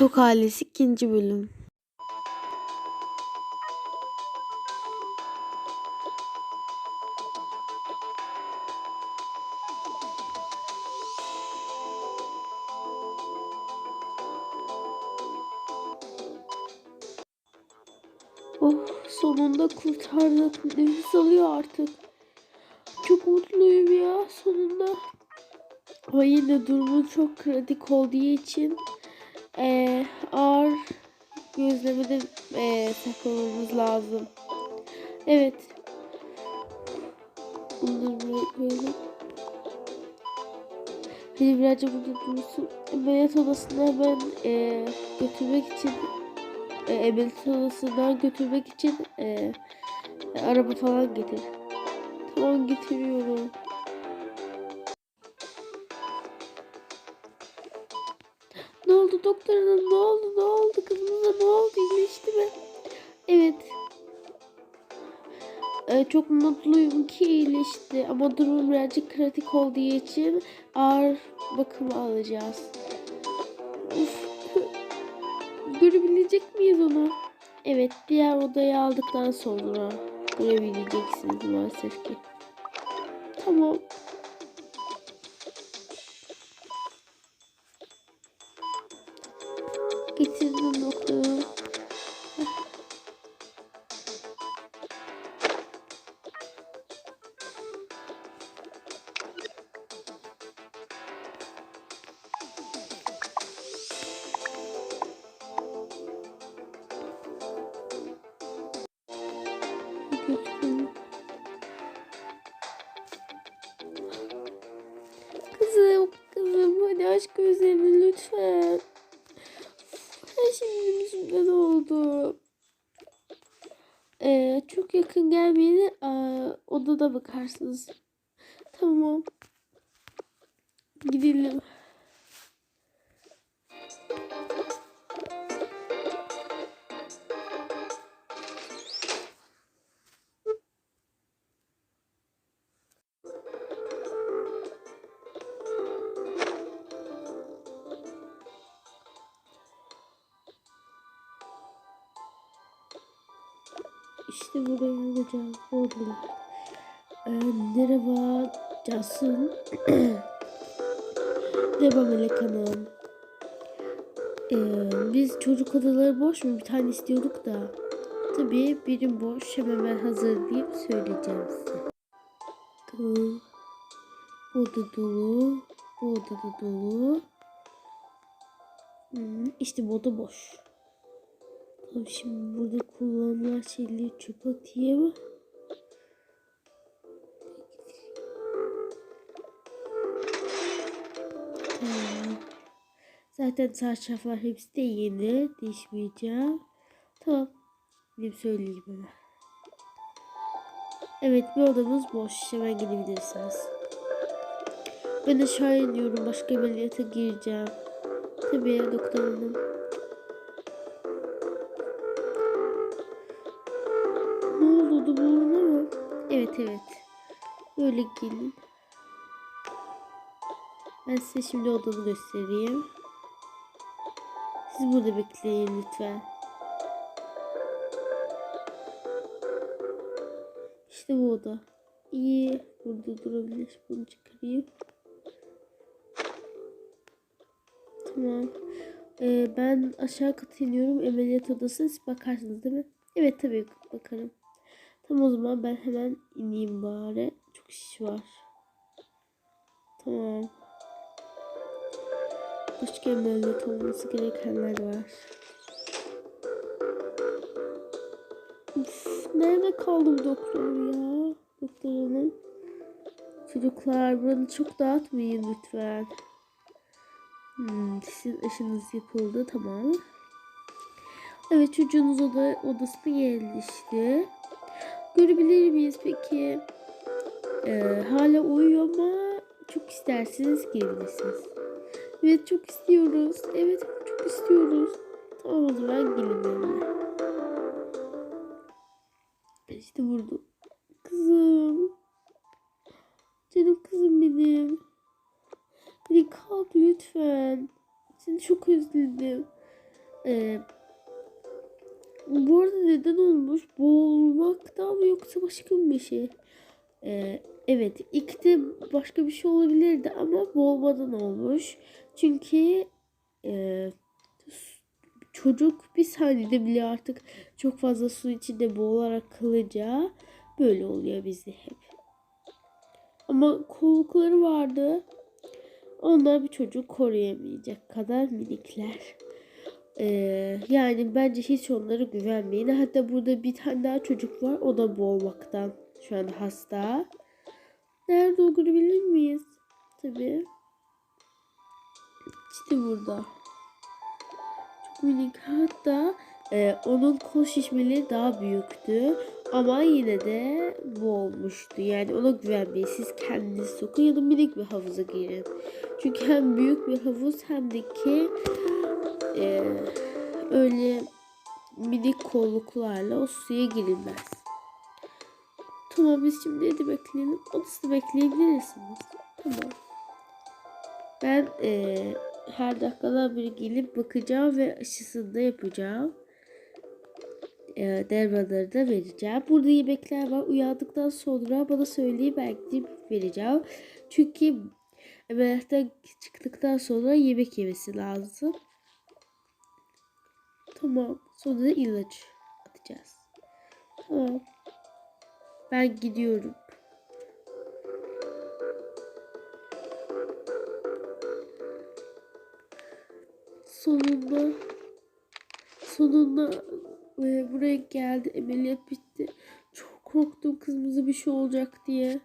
Tok ailesi ikinci bölüm. Oh sonunda kurtardık. Nefes alıyor artık. Çok mutluyum ya sonunda. Ama yine durumun çok kritik olduğu için eee ağır gözlemede eee saklamamız lazım. Evet. Bunları koyalım. Hadi birazcık burada dursun. Ameliyat odasına hemen eee götürmek için e, ameliyat odasından götürmek için eee araba falan getir. Tamam getiriyorum. Ne oldu doktor hanım? Ne oldu? Ne oldu? Kızımıza ne oldu? İyileşti mi? Evet. Ee, çok mutluyum ki iyileşti. Ama durum birazcık kritik olduğu için ağır bakım alacağız. Uf. Görebilecek miyiz onu? Evet. Diğer odayı aldıktan sonra görebileceksiniz maalesef ki. Tamam. Yakın gelmeyin. Aa, odada bakarsınız. İşte buraya alacağız. Oldu. Ee, merhaba Casun. merhaba Melek Hanım. Ee, biz çocuk odaları boş mu? Bir tane istiyorduk da. Tabii birim boş. Hemen ben hazırlayıp söyleyeceğim size. Bakalım. Bu oda dolu. Bu oda da dolu. Hmm, işte bu oda boş. Şimdi burada kullanılan şeyleri çöpe atayım. Tamam. Zaten çarşaflar hepsi de yeni. Değişmeyeceğim. Tamam. Gidip söyleyeyim hemen. Evet bir odamız boş. Hemen gidebilirsiniz. Ben aşağı iniyorum. Başka ameliyata gireceğim. Tabii doktor hanım. Evet. Böyle gelin. Ben size şimdi odamı göstereyim. Siz burada bekleyin lütfen. İşte bu oda. İyi. Burada durabilir. Bunu çıkarayım. Tamam. Ee, ben aşağı kata iniyorum. Ameliyat odası. Siz bakarsınız değil mi? Evet tabii bakarım. Tamam o zaman ben hemen ineyim bari. Çok iş var. Tamam. Başka ameliyat olması gerekenler var. Uf, nerede kaldı bu doktor ya? Doktor hanım. Çocuklar buranı çok dağıtmayın lütfen. Hmm, sizin aşınız yapıldı tamam. Evet çocuğunuz oda, odasına yerleşti. Görebilir miyiz peki? Ee, hala uyuyor ama çok isterseniz girebilirsiniz. Evet çok istiyoruz. Evet çok istiyoruz. Tamam o zaman gelin benimle. İşte burada. Kızım. Canım kızım benim. Hadi kalk lütfen. Seni çok özledim. Ee, bu arada neden olmuş? Boğulmaktan mı yoksa başka bir şey? Ee, evet ilk de başka bir şey olabilirdi ama boğulmadan olmuş. Çünkü e, çocuk bir saniyede bile artık çok fazla su içinde boğularak kalınca böyle oluyor bizde hep. Ama kollukları vardı. Onlar bir çocuk koruyamayacak kadar minikler. Ee, yani bence hiç onlara güvenmeyin. Hatta burada bir tane daha çocuk var. O da boğulmaktan şu anda hasta. Nerede olduğunu bilir miyiz? Tabii. İşte burada. Çok minik. Hatta e, onun kol şişmeleri daha büyüktü. Ama yine de boğulmuştu. Yani ona güvenmeyin. Siz kendiniz sokun ya da minik bir havuza girin. Çünkü hem büyük bir havuz hem de ki e, öyle minik kolluklarla o suya girilmez. Tamam biz şimdi evde bekleyelim. Odasında bekleyebilirsiniz. Tamam. Ben e, her dakikada bir gelip bakacağım ve aşısını da yapacağım. E, dermaları da vereceğim. Burada yemekler var. Uyandıktan sonra bana söyleyin belki vereceğim. Çünkü ameliyattan çıktıktan sonra yemek yemesi lazım. Tamam. Sonra da ilaç atacağız. Tamam. Ben gidiyorum. Sonunda sonunda e, buraya geldi. Ameliyat bitti. Çok korktum kızımıza bir şey olacak diye.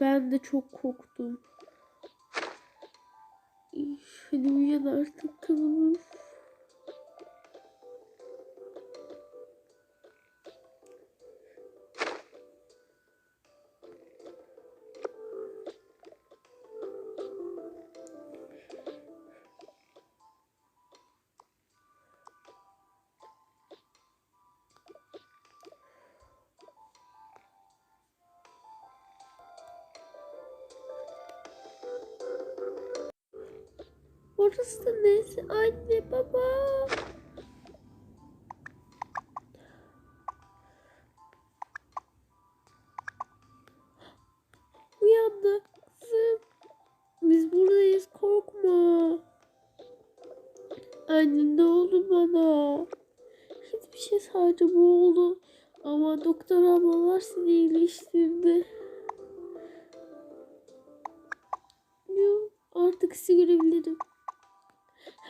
Ben de çok korktum. Hadi uyan artık kızımız. Orası da neyse anne baba. Uyandı kızım. Biz buradayız korkma. Anne ne oldu bana? Hiçbir şey sadece bu oldu. Ama doktor ablalar seni iyileştirdi. Artık sizi görebilirim.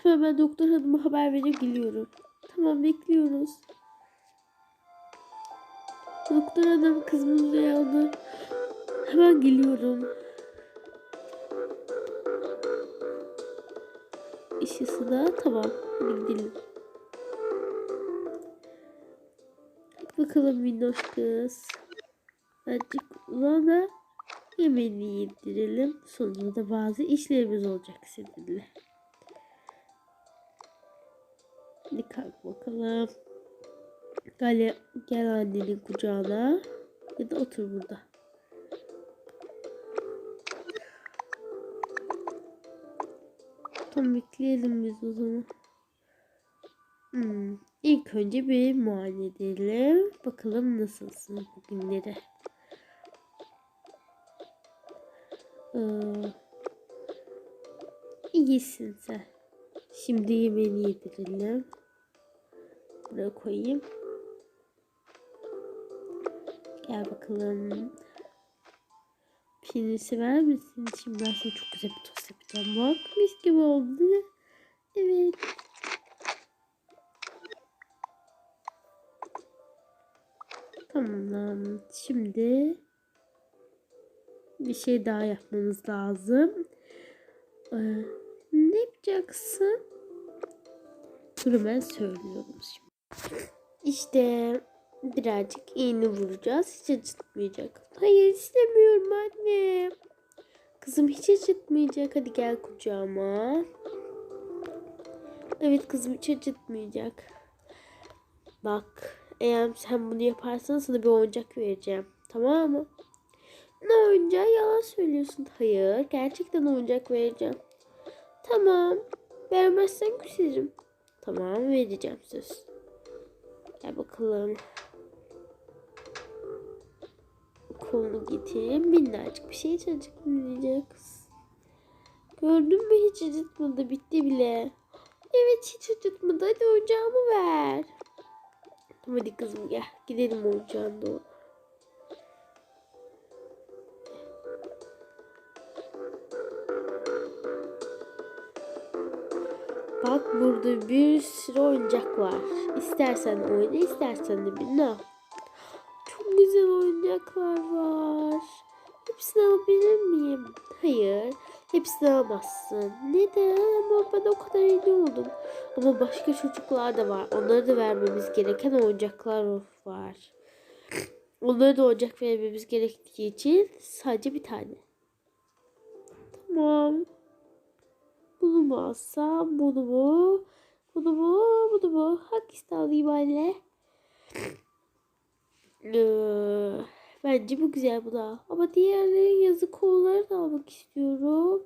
Hemen ben doktor hanıma haber verip geliyorum. Tamam bekliyoruz. Doktor hanım kızımız uyandı. Hemen geliyorum. İşisi da tamam. Hadi gidelim. Bakalım minnoş kız. Azıcık bana yemeğini yedirelim. Sonra da bazı işlerimiz olacak seninle. Hadi kalk bakalım. Gel, gel annenin kucağına. Ya da otur burada. Tam bekleyelim biz o zaman. Hmm. İlk önce bir muayene edelim. Bakalım nasılsın bugünleri. Ee, iyisin sen. Şimdi yemeğini yedirelim. Buraya koyayım. Gel bakalım. Pirinç sever misin? Şimdi ben sana çok güzel bir tost yapacağım. Bak mis gibi oldu. Evet. Tamam. Şimdi bir şey daha yapmamız lazım. Ee, ne yapacaksın? Dur hemen söylüyorum şimdi. İşte birazcık iğne vuracağız. Hiç acıtmayacak. Hayır istemiyorum anne. Kızım hiç acıtmayacak. Hadi gel kucağıma. Evet kızım hiç acıtmayacak. Bak eğer sen bunu yaparsan sana bir oyuncak vereceğim. Tamam mı? Ne oyuncağı yalan söylüyorsun. Hayır gerçekten oyuncak vereceğim. Tamam. Vermezsen küserim. Tamam vereceğim söz. Gel bakalım. Kolunu getireyim. Minnacık bir şey çocuk minnacık. Gördün mü hiç acıtmadı bitti bile. Evet hiç acıtmadı hadi oyuncağımı ver. Hadi kızım gel gidelim oyuncağın doğru. Bir sürü oyuncak var. İstersen oyna istersen de bir ne? Çok güzel oyuncaklar var. Hepsini alabilir miyim? Hayır. Hepsini alamazsın. Neden? Ama ben o kadar iyi oldum. Ama başka çocuklar da var. Onlara da vermemiz gereken oyuncaklar var. Onlara da oyuncak vermemiz gerektiği için sadece bir tane. Tamam. Bunu mu alsam? Bunu mu? Bunu mu? Bunu mu? Hangisini alayım anne? Ee, bence bu güzel bu da. Ama diğerleri yazık onları da almak istiyorum.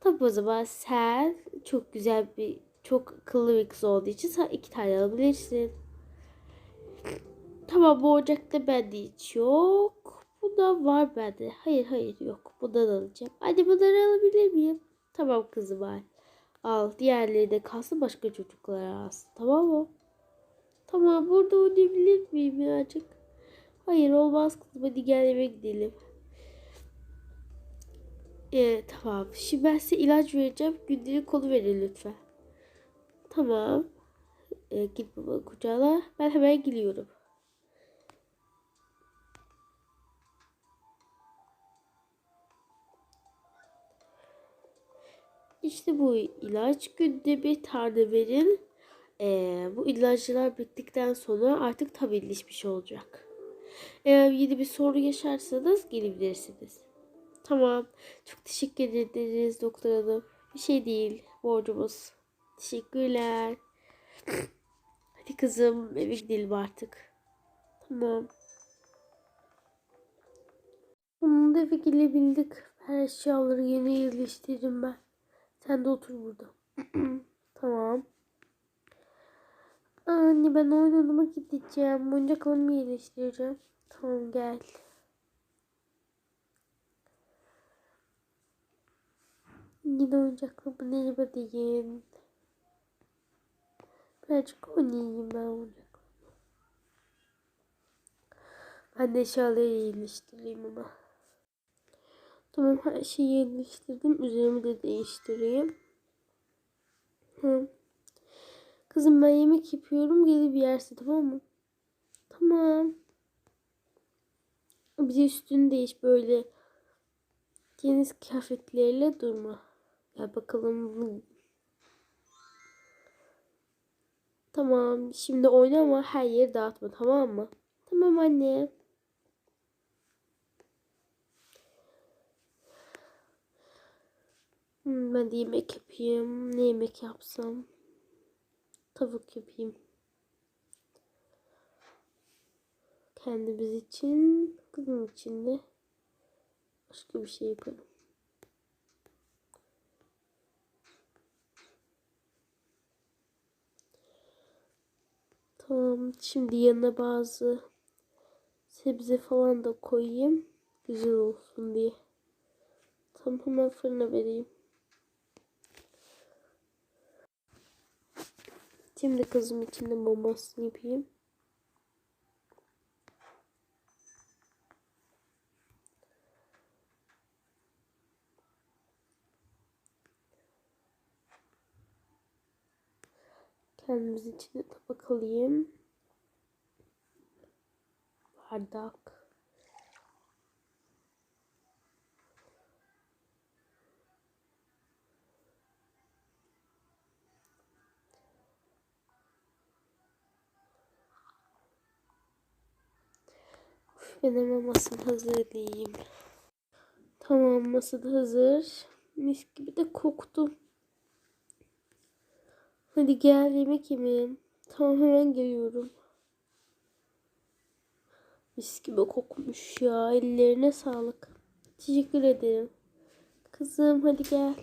Tabi o zaman sen çok güzel bir çok akıllı bir kız olduğu için sen iki tane alabilirsin. Tamam bu ocakta bende hiç yok. Bu da var bende. Hayır hayır yok. Bundan alacağım. Hadi bunları alabilir miyim? Tamam kızım al. Al. Diğerleri de kalsın başka çocuklara alsın. Tamam mı? Tamam burada oynayabilir miyim birazcık? Hayır olmaz kızım. Hadi gel eve gidelim. Ee, tamam. Şimdi ben size ilaç vereceğim. Günlük kolu verin lütfen. Tamam. Ee, git baba kucağına. Ben hemen geliyorum. İşte bu ilaç günde bir tane verin. Ee, bu ilaçlar bittikten sonra artık tam iyileşmiş olacak. Eğer yeni bir sorun yaşarsanız gelebilirsiniz. Tamam. Çok teşekkür ederiz doktor hanım. Bir şey değil. Borcumuz. Teşekkürler. Hadi kızım eve gidelim artık. Tamam. Sonunda eve gelebildik. Her eşyaları yeni yerleştirdim ben. Sen de otur burada. tamam. Anne ben oyun odama gideceğim. Oyuncaklarımı yerleştireceğim. Tamam gel. Yine oyuncaklarımı elime diyeyim. Birazcık oynayayım ben oyuncaklarımı. Ben de eşyaları yerleştireyim ama. Tamam her şeyi yerleştirdim. Üzerimi de değiştireyim. Hı. Kızım ben yemek yapıyorum. Gelip yersin tamam mı? Tamam. Bir üstünü değiş böyle. Deniz kıyafetleriyle durma. Gel bakalım. Tamam. Şimdi oyna ama her yeri dağıtma tamam mı? Tamam anne. Hmm, ben de yemek yapayım. Ne yemek yapsam? Tavuk yapayım. Kendimiz için, kızım için de başka bir şey yaparım. Tamam. Şimdi yanına bazı sebze falan da koyayım. Güzel olsun diye. Tamam hemen fırına vereyim. Şimdi kızım için de mamasını yapayım. Kendimiz için tabak alayım. Bardak. Ben hemen masamı hazırlayayım. Tamam masada hazır. Mis gibi de koktu. Hadi gel yemek yemeyelim. Tamam hemen geliyorum. Mis gibi kokmuş ya. Ellerine sağlık. Teşekkür ederim. Kızım hadi gel.